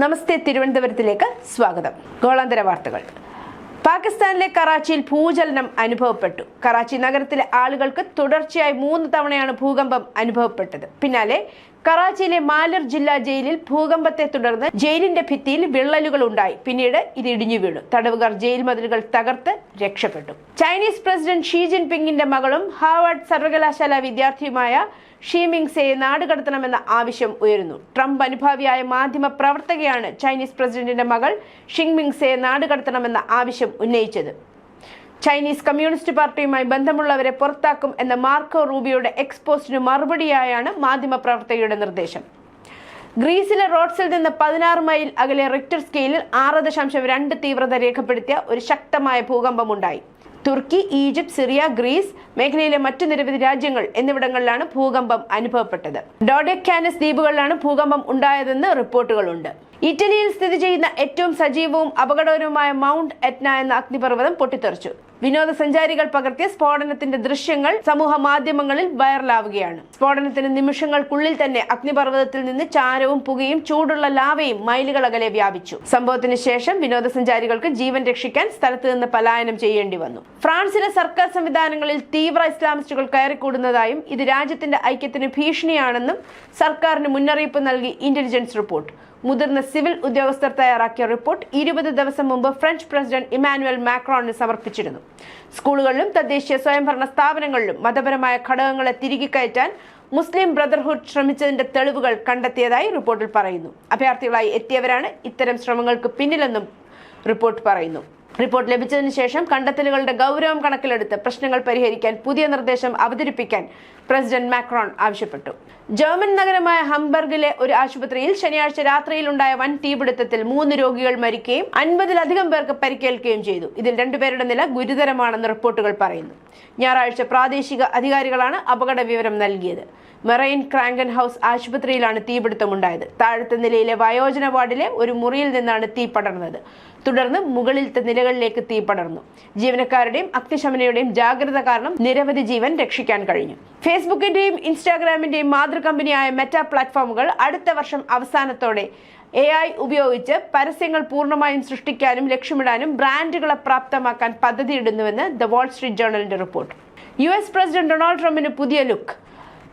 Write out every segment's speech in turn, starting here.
നമസ്തേ തിരുവനന്തപുരത്തിലേക്ക് സ്വാഗതം. ഗോളാന്തര വാർത്തകൾ. പാകിസ്ഥാനിലെ കറാച്ചിയിൽ ഭൂചലനം അനുഭവപ്പെട്ടു. കറാച്ചി നഗരത്തിലെ ആളുകൾക്ക് തുടർച്ചയായി മൂന്ന് തവണയാണ് ഭൂകമ്പം അനുഭവപ്പെട്ടത്. പിന്നാലെ കറാച്ചിയിലെ മാലർ ജില്ലാ ജയിലിൽ ഭൂകമ്പത്തെ തുടർന്ന് ജയിലിന്റെ ഭിത്തിയിൽ വിള്ളലുകൾ ഉണ്ടായി. പിന്നീട് ഇത് ഇടിഞ്ഞു വീണു. തടവുകാർ ജയിൽ മതിലുകൾ തകർത്ത് രക്ഷപ്പെട്ടു. ചൈനീസ് പ്രസിഡന്റ് ഷീ ജിൻപിങ്ങിന്റെ മകളും ഹാർവാർഡ് സർവകലാശാല വിദ്യാർത്ഥിയുമായ ഷീമിങ്സയെ നാടുകടത്തണമെന്ന ആവശ്യം ഉയരുന്നു. ട്രംപ് അനുഭാവിയായ മാധ്യമ പ്രവർത്തകയാണ് ചൈനീസ് പ്രസിഡന്റിന്റെ മകൾ ഷിങ്മിങ്സയെ നാടുകടത്തണമെന്ന ആവശ്യം ഉന്നയിച്ചത്. ചൈനീസ് കമ്മ്യൂണിസ്റ്റ് പാർട്ടിയുമായി ബന്ധമുള്ളവരെ പുറത്താക്കും എന്ന മാർക്കോ റൂബിയുടെ എക്സ്പോസ്റ്റിന് മറുപടിയായാണ് മാധ്യമപ്രവർത്തകയുടെ നിർദ്ദേശം. ഗ്രീസിലെ റോഡ്സിൽ നിന്ന് പതിനാറ് മൈൽ അകലെ റിക്ടർ സ്കെയിലിൽ ആറ് ദശാംശം രണ്ട് തീവ്രത രേഖപ്പെടുത്തിയ ഒരു ശക്തമായ ഭൂകമ്പമുണ്ടായി. തുർക്കി ഈജിപ്ത് സിറിയ ഗ്രീസ് മേഖലയിലെ മറ്റു നിരവധി രാജ്യങ്ങൾ എന്നിവിടങ്ങളിലാണ് ഭൂകമ്പം അനുഭവപ്പെട്ടത്. ഡോഡെക്കാനസ് ദ്വീപുകളിലാണ് ഭൂകമ്പം ഉണ്ടായതെന്ന് റിപ്പോർട്ടുകളുണ്ട്. ഇറ്റലിയിൽ സ്ഥിതി ചെയ്യുന്ന ഏറ്റവും സജീവവും അപകടകരവുമായ മൗണ്ട് എറ്റ്ന എന്ന അഗ്നിപർവതം പൊട്ടിത്തെറിച്ചു. വിനോദസഞ്ചാരികൾ പകർത്തിയ സ്ഫോടനത്തിന്റെ ദൃശ്യങ്ങൾ സമൂഹ മാധ്യമങ്ങളിൽ വൈറലാവുകയാണ്. സ്ഫോടനത്തിന് നിമിഷങ്ങൾക്കുള്ളിൽ തന്നെ അഗ്നിപർവതത്തിൽ നിന്ന് ചാരവും പുകയും ചൂടുള്ള ലാവയും മൈലുകളകലെ വ്യാപിച്ചു. സംഭവത്തിന് ശേഷം വിനോദസഞ്ചാരികൾക്ക് ജീവൻ രക്ഷിക്കാൻ സ്ഥലത്ത് നിന്ന് പലായനം ചെയ്യേണ്ടി വന്നു. ഫ്രാൻസിലെ സർക്കാർ സംവിധാനങ്ങളിൽ തീവ്ര ഇസ്ലാമിസ്റ്റുകൾ കയറിക്കൂടുന്നതായും ഇത് രാജ്യത്തിന്റെ ഐക്യത്തിന് ഭീഷണിയാണെന്നും സർക്കാരിന് മുന്നറിയിപ്പ് നൽകി ഇന്റലിജൻസ് റിപ്പോർട്ട്. മുതിർന്ന സിവിൽ ഉദ്യോഗസ്ഥർ തയ്യാറാക്കിയ റിപ്പോർട്ട് ഇരുപത് ദിവസം മുമ്പ് ഫ്രഞ്ച് പ്രസിഡന്റ് ഇമാനുവൽ മാക്രോണിന് സമർപ്പിച്ചിരുന്നു. സ്കൂളുകളിലും തദ്ദേശീയ സ്വയംഭരണ സ്ഥാപനങ്ങളിലും മതപരമായ ഘടകങ്ങളെ തിരികെ കയറ്റാൻ മുസ്ലിം ബ്രദർഹുഡ് ശ്രമിച്ചതിന്റെ തെളിവുകൾ കണ്ടെത്തിയതായി റിപ്പോർട്ടിൽ പറയുന്നു. അഭയാർത്ഥികളായി എത്തിയവരാണ് ഇത്തരം ശ്രമങ്ങൾക്ക് പിന്നിലെന്നും റിപ്പോർട്ട് പറയുന്നു. റിപ്പോർട്ട് ലഭിച്ചതിന് ശേഷം കണ്ടെത്തലുകളുടെ ഗൗരവം കണക്കിലെടുത്ത് പ്രശ്നങ്ങൾ പരിഹരിക്കാൻ പുതിയ നിർദ്ദേശം അവതരിപ്പിക്കാൻ പ്രസിഡന്റ് മാക്രോൺ ആവശ്യപ്പെട്ടു. ജർമ്മൻ നഗരമായ ഹംബർഗിലെ ഒരു ആശുപത്രിയിൽ ശനിയാഴ്ച രാത്രിയിൽ ഉണ്ടായ വൻ തീപിടുത്തത്തിൽ മൂന്ന് രോഗികൾ മരിക്കുകയും അൻപതിലധികം പേർക്ക് പരിക്കേൽക്കുകയും ചെയ്തു. ഇതിൽ രണ്ടുപേരുടെ നില ഗുരുതരമാണെന്ന് റിപ്പോർട്ടുകൾ പറയുന്നു. ഞായറാഴ്ച പ്രാദേശിക അധികാരികളാണ് അപകട വിവരം നൽകിയത്. മെറൈൻ ക്രാങ്കൻ ഹൗസ് ആശുപത്രിയിലാണ് തീപിടുത്തമുണ്ടായത്. താഴത്തെ നിലയിലെ വയോജന വാർഡിലെ ഒരു മുറിയിൽ നിന്നാണ് തീ പടർന്നത്. തുടർന്ന് മുകളിലത്തെ നിലകളിലേക്ക് തീ പടർന്നു. ജീവനക്കാരുടെയും അഗ്നിശമനയുടെയും ജാഗ്രത കാരണം നിരവധി ജീവൻ രക്ഷിക്കാൻ കഴിഞ്ഞു. ഫേസ്ബുക്കിന്റെയും ഇൻസ്റ്റാഗ്രാമിന്റെയും മാതൃകമ്പനിയായ മെറ്റ പ്ലാറ്റ്ഫോമുകൾ അടുത്ത വർഷം അവസാനത്തോടെ എ ഐ ഉപയോഗിച്ച് പരസ്യങ്ങൾ പൂർണമായും സൃഷ്ടിക്കാനും ലക്ഷ്യമിടാനും ബ്രാൻഡുകളെ പ്രാപ്തമാക്കാൻ പദ്ധതിയിടുന്നുവെന്ന് the Wall Street ജേർണലിന്റെ report. U S president Donald ട്രംപിന് പുതിയ ലുക്ക്.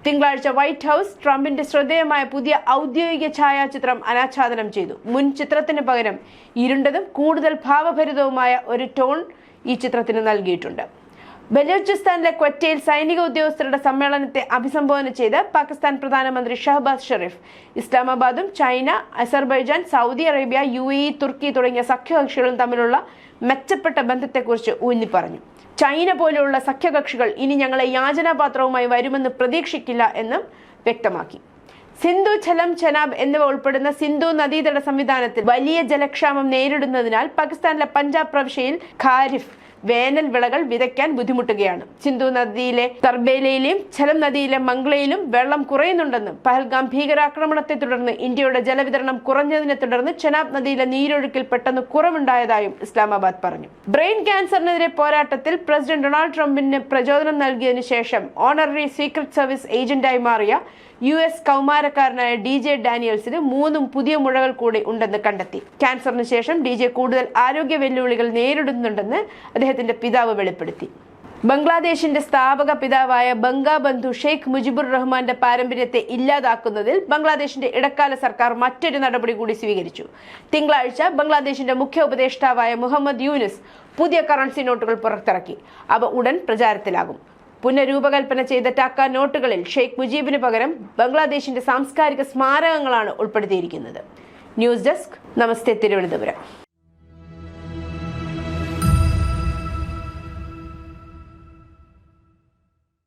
തിങ്കളാഴ്ച വൈറ്റ് ഹൗസ് ട്രംപിന്റെ ശ്രദ്ധേയമായ പുതിയ ഔദ്യോഗിക ഛായാചിത്രം അനാച്ഛാദനം ചെയ്തു. മുൻ ചിത്രത്തിന് പകരം ഇരുണ്ടതും കൂടുതൽ ഭാവഭരിതവുമായ ഒരു ടോൺ ഈ ചിത്രത്തിന് നൽകിയിട്ടുണ്ട്. ബലൂചിസ്ഥാനിലെ ക്വറ്റയിൽ സൈനിക ഉദ്യോഗസ്ഥരുടെ സമ്മേളനത്തെ അഭിസംബോധന ചെയ്ത് പാകിസ്ഥാൻ പ്രധാനമന്ത്രി Shahbaz Sharif ഇസ്ലാമാബാദും China Azerbaijan Saudi Arabia U A തുർക്കി തുടങ്ങിയ സഖ്യകക്ഷികളും തമ്മിലുള്ള മെച്ചപ്പെട്ട ബന്ധത്തെക്കുറിച്ച് ഊന്നി പറഞ്ഞു ചൈന പോലെയുള്ള സഖ്യകക്ഷികൾ ഇനി ഞങ്ങളെ യാചനാപാത്രവുമായി വരുമെന്ന് പ്രതീക്ഷിക്കില്ല എന്നും വ്യക്തമാക്കി. സിന്ധു ഛലം ചനാബ് എന്നിവ ഉൾപ്പെടുന്ന സിന്ധു നദീതട സംവിധാനത്തിൽ വലിയ ജലക്ഷാമം നേരിടുന്നതിനാൽ പാകിസ്ഥാനിലെ പഞ്ചാബ് പ്രവിശ്യയിൽ ഖാരിഫ് വേനൽ വിളകൾ വിതയ്ക്കാൻ ബുദ്ധിമുട്ടുകയാണ്. സിന്ധു നദിയിലെ തർബേലയിലെയും ചലം നദിയിലെ മംഗ്ലയിലും വെള്ളം കുറയുന്നുണ്ടെന്നും പഹൽഗാം ഭീകരാക്രമണത്തെ തുടർന്ന് ഇന്ത്യയുടെ ജലവിതരണം കുറഞ്ഞതിനെ തുടർന്ന് ചെനാബ് നദിയിലെ നീരൊഴുക്കിൽ പെട്ടെന്ന് കുറവുണ്ടായതായും ഇസ്ലാമാബാദ് പറഞ്ഞു. ബ്രെയിൻ ക്യാൻസറിനെതിരെ പോരാട്ടത്തിൽ പ്രസിഡന്റ് ഡൊണാൾഡ് ട്രംപിന് പ്രചോദനം നൽകിയതിനു ശേഷം ഓണററി സീക്രട്ട് സർവീസ് ഏജന്റായി മാറിയ യു എസ് കൗമാരക്കാരനായ ഡി ജെ ഡാനിയൽസിന് മൂന്നും പുതിയ മുഴകൾ കൂടി ഉണ്ടെന്ന് കണ്ടെത്തി. ക്യാൻസറിന് ശേഷം ഡി ജെ കൂടുതൽ ആരോഗ്യ വെല്ലുവിളികൾ നേരിടുന്നുണ്ടെന്ന് അദ്ദേഹത്തിന്റെ പിതാവ് വെളിപ്പെടുത്തി. ബംഗ്ലാദേശിന്റെ സ്ഥാപക പിതാവായ ബംഗാബന്ധു ഷെയ്ഖ് മുജിബുർ റഹ്മാന്റെ പാരമ്പര്യത്തെ ഇല്ലാതാക്കുന്നതിൽ ബംഗ്ലാദേശിന്റെ ഇടക്കാല സർക്കാർ മറ്റൊരു നടപടി കൂടി സ്വീകരിച്ചു. തിങ്കളാഴ്ച ബംഗ്ലാദേശിന്റെ മുഖ്യ ഉപദേഷ്ടാവായ മുഹമ്മദ് യൂനിസ് പുതിയ കറൻസി നോട്ടുകൾ പുറത്തിറക്കി. അവ ഉടൻ പ്രചാരത്തിലാകും. പുനരൂപകൽപ്പന ചെയ്ത ടാക്ക നോട്ടുകളിൽ ഷെയ്ഖ് മുജീബിന് പകരം ബംഗ്ലാദേശിന്റെ സാംസ്കാരിക സ്മാരകങ്ങളാണ് ഉൾപ്പെടുത്തിയിരിക്കുന്നത്. News desk. നമസ്തേ തിരുവനന്തപുരം.